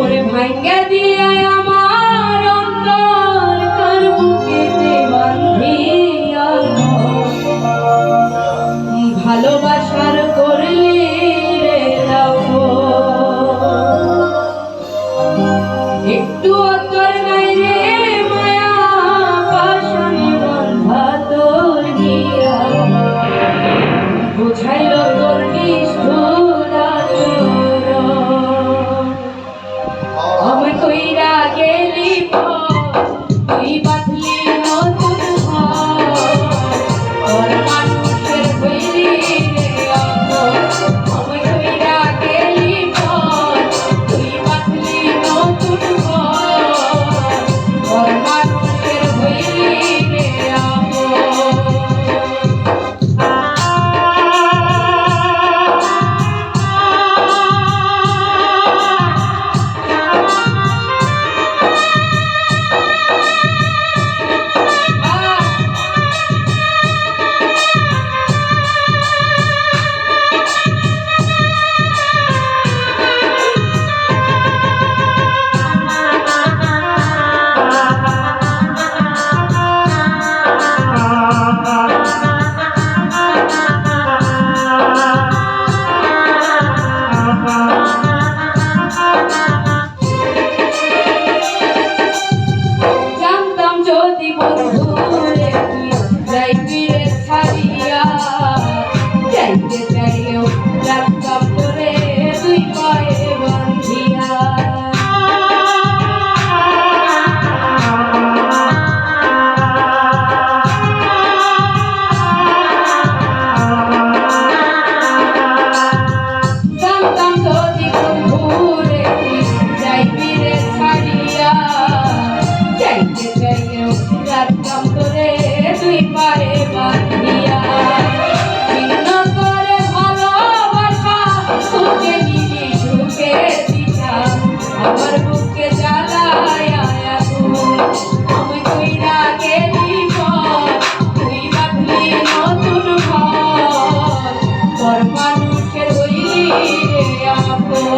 ওরে ভাঙ্গা দিয়ে আমার অন্তর তোর বুকেতে বান্ধিয়া ভালোবাসার করলে একটু অন্তর না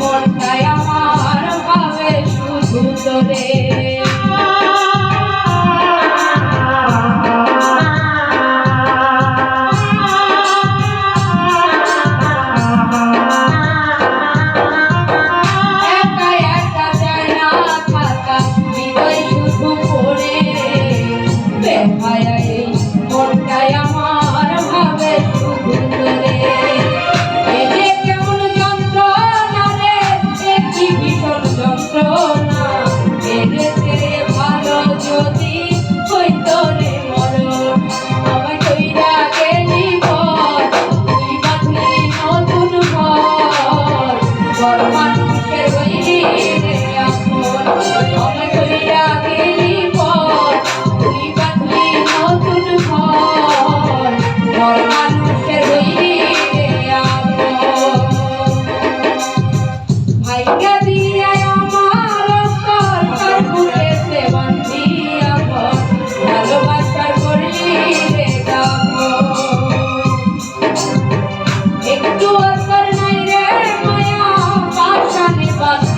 মনটায় আমার ভাবে শুধু তোরে। Father.